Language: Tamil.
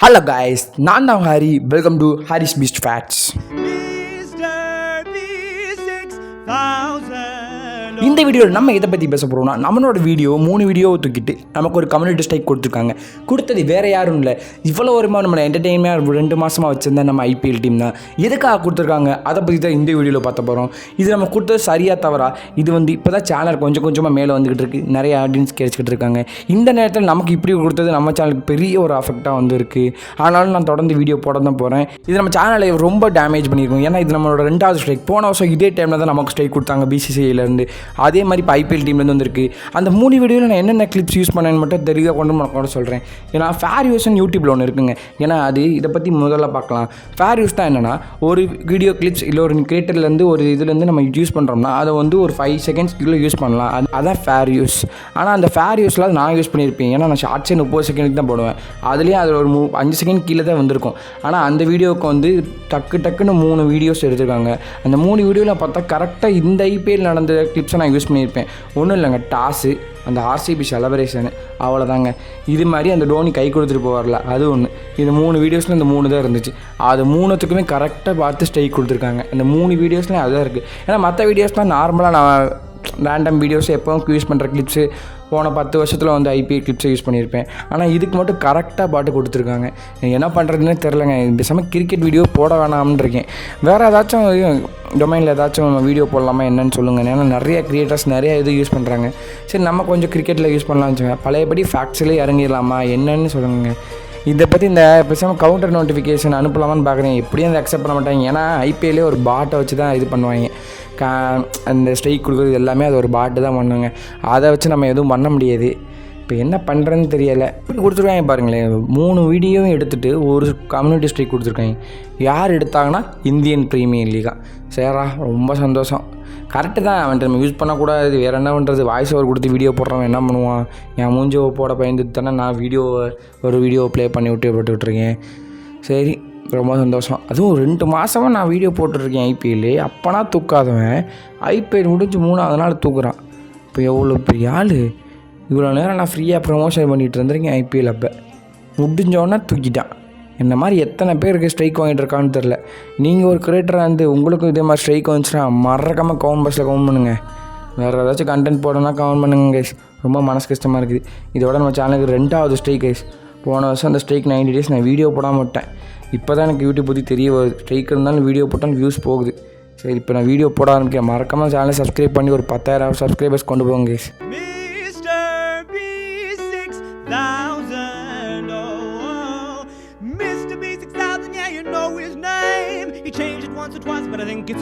ஹலோ காய்ஸ் நான் தான் Hari. Welcome to Hari's beast fats இந்த வீடியோவில் நம்ம எதை பற்றி பேச போகிறோம்னா நம்மளோட வீடியோ மூணு வீடியோவை தூக்கிட்டு நமக்கு ஒரு கம்யூனிட்டி ஸ்ட்ரைக் கொடுத்துருக்காங்க. கொடுத்தது வேறு யாரும் இல்லை. இவ்வளோ வருமா நம்மளை என்டர்டெயின்மெண்ட் ரெண்டு மாதமாக வச்சிருந்த நம்ம ஐபிஎல் டீம் தான். எதுக்காக கொடுத்துருக்காங்க? அதை பற்றி தான் இந்த வீடியோவில் பார்த்த போகிறோம் இது நம்ம கொடுத்தது சரியாக தவறா? இது வந்து இப்போ தான் சேனல் கொஞ்சம் கொஞ்சமாக மேலே வந்துக்கிட்டு இருக்கு. நிறைய ஆடியன்ஸ் கிடைச்சிக்கிட்டு இருக்காங்க. இந்த நேரத்தில் நமக்கு இப்படி கொடுத்தது நம்ம சேனலுக்கு பெரிய ஒரு அஃபெக்டாக வந்து இருக்குது ஆனாலும் நான் தொடர்ந்து வீடியோ போட தான் போகிறேன் இது நம்ம சேனலை ரொம்ப டேமேஜ் பண்ணியிருக்கோம். ஏன்னா இது நம்மளோட ரெண்டாவது ஸ்ட்ரைக் போன வருஷம் இதே டைமில் தான் நமக்கு ஸ்ட்ரைக் கொடுத்தாங்க பிசிசிஐலேருந்து அதே மாதிரி இப்போ ஐபிஎல் டீம்லேருந்து வந்திருக்கு. அந்த மூணு வீடியோவில் நான் என்னென்ன கிளிப்ஸ் யூஸ் பண்ணேன்னு மட்டும் தெரிய கொண்டு நான் கூட சொல்கிறேன் ஏன்னா ஃபேர் யூஸ்னு யூடியூப்பில் ஒன்று இருக்குங்க. ஏன்னா அது இதை பற்றி முதல்ல பார்க்கலாம். ஃபேர் யூஸ் தான் என்னென்னா ஒரு வீடியோ கிளிப்ஸ் இல்லை ஒரு கிரியேட்டர்லேருந்து ஒரு இதுலேருந்து நம்ம யூஸ் பண்ணுறோம்னா அதை வந்து ஒரு ஃபைவ் செகண்ட்ஸ்க்குள்ளே யூஸ் பண்ணலாம். அது அதான் ஃபேர் யூஸ் ஆனால் அந்த ஃபேர் யூஸில் நான் யூஸ் பண்ணியிருப்பேன் ஏன்னா நான் ஷார்ட்ஸே முப்பது செகண்டுக்கு தான் போடுவேன். அதுலேயே அதில் ஒரு மூ அஞ்சு செகண்ட் கீழே தான் வந்திருக்கும். ஆனால் அந்த வீடியோவுக்கு வந்து டக்கு டக்குன்னு மூணு வீடியோஸ் எடுத்திருக்காங்க. அந்த மூணு வீடியோவில் பார்த்தா கரெக்டாக இந்த ஐபிஎல் நடந்த கிளிப்ஸை நான் யூஸ் பண்ணியிருப்பேன். ஒன்றும் இல்லைங்க டாஸு அந்த ஆர்சிபி செலப்ரேஷனு அவ்வளோதாங்க இது மாதிரி அந்த டோனி கை கொடுத்துட்டு போவார்ல அது ஒன்று இது மூணு வீடியோஸில் இந்த மூணு தான் இருந்துச்சு. அது மூணுத்துக்குமே கரெக்டாக பார்த்து ஸ்ட்ரைக் கொடுத்துருக்காங்க. இந்த மூணு வீடியோஸ்லையும் அதுதான் இருக்குது ஏன்னா மற்ற வீடியோஸ்லாம் நார்மலாக நான் ரேண்டம் வீடியோஸ் எப்போவும் யூஸ் பண்ணுற கிளிப்ஸு போன பத்து வருஷத்தில் வந்து ஐபிஎல் கிளிப்ஸை யூஸ் பண்ணியிருப்பேன். ஆனால் இதுக்கு மட்டும் கரெக்டாக பாட்டு கொடுத்துருக்காங்க. என்ன பண்ணுறதுன்னே தெரிலங்க பேசாமல் கிரிக்கெட் வீடியோ போட வேணாம்னு இருக்கேன். வேறு ஏதாச்சும் டொமைனில் ஏதாச்சும் நம்ம வீடியோ போடலாமா என்னன்னு சொல்லுங்கள் ஏன்னா நிறைய க்ரியேட்டர்ஸ் நிறைய இது யூஸ் பண்ணுறாங்க சரி நம்ம கொஞ்சம் கிரிக்கெட்டில் யூஸ் பண்ணலாம்னு வச்சுங்க பழையபடி ஃபேக்ட்ஸ்லேயே இறங்கிடலாமா? என்னன்னு சொல்லுங்கள் இதை பற்றி இந்த பேசாமல் கவுண்டர் நோட்டிஃபிகேஷன் அனுப்பலாமான்னு பார்க்குறேன் எப்படியும் அதை அக்செப்ட் பண்ண மாட்டாங்க. ஏன்னா ஐபிஎல்லே ஒரு பாட்டை வச்சு தான் இது பண்ணுவாங்க. கா அந்த ஸ்ட்ரைக் கொடுக்குறது எல்லாமே அது ஒரு பாட்டு தான் பண்ணுவாங்க. அதை வச்சு நம்ம எதுவும் பண்ண முடியாது. இப்போ என்ன பண்ணுறேன்னு தெரியலை. இப்படி கொடுத்துருக்காங்க பாருங்களேன். மூணு வீடியோவும் எடுத்துகிட்டு ஒரு கம்யூனிட்டி ஸ்ட்ரைக் கொடுத்துருக்காங்க. யார் எடுத்தாங்கன்னா இந்தியன் ப்ரீமியர் லீகா சரிடா ரொம்ப சந்தோஷம். கரெக்டு தான். அவன்ட்டு நம்ம யூஸ் பண்ணக்கூடாது. வேறு என்ன பண்ணுறது வாய்ஸ் ஓவர் கொடுத்து வீடியோ போடுறவன் என்ன பண்ணுவான்? என் மூஞ்சி போட பயந்துட்டு தானே நான் வீடியோ ஒரு வீடியோ ப்ளே பண்ணி விட்டு போட்டு விட்ருக்கேன் சரி ரொம்ப சந்தோஷம். அதுவும் ரெண்டு மாதமாக நான் வீடியோ போட்டுருக்கேன் ஐபிஎல் அப்போனா தூக்காதவன். ஐபிஎல் முடிஞ்சு மூணாவது நாள் தூக்குறான். இப்போ எவ்வளோ பெரிய ஆள்? இவ்வளோ நேரம் நான் ஃப்ரீயாக ப்ரமோஷன் பண்ணிகிட்டு இருந்திருக்கேன் ஐபிஎல் அப்போ. முடிஞ்சோடனே தூக்கிட்டான். என்ன மாதிரி எத்தனை பேருக்கு ஸ்ட்ரைக் வாங்கிட்டு இருக்கான்னு தெரில நீங்கள் ஒரு கிரியேட்டராக இருந்து உங்களுக்கும் இதே மாதிரி ஸ்ட்ரைக் வந்துச்சுன்னா மறக்காமல் கவுண்ட் பஸ்ஸில் கவுண்ட் பண்ணுங்கள் வேறு ஏதாச்சும் கண்டென்ட் போடணும்னா கவுண்ட் பண்ணுங்க கைஸ் ரொம்ப மனசு கஷ்டமாக இருக்குது. இதோட நம்ம சேனலுக்கு ரெண்டாவது ஸ்ட்ரைக் கைஸ் போன வருஷம் அந்த ஸ்ட்ரைக் நைன்டி டேஸ் நான் வீடியோ போடாமல் விட்டேன். இப்போ தான் எனக்கு யூடியூப் பற்றி தெரிய வருது. ஸ்ட்ரைக் இருந்தாலும் வீடியோ போட்டாலும் வியூஸ் போகுது. சரி இப்போ நான் வீடியோ போட ஆரம்பிக்கிறேன். மறக்காமல் சேனலை சப்ஸ்கிரைப் பண்ணி ஒரு பத்தாயிரம் சப்ஸ்கிரைபர்ஸ் கொண்டு போங்க guys you know his name. He changed it once or twice, but I think it's.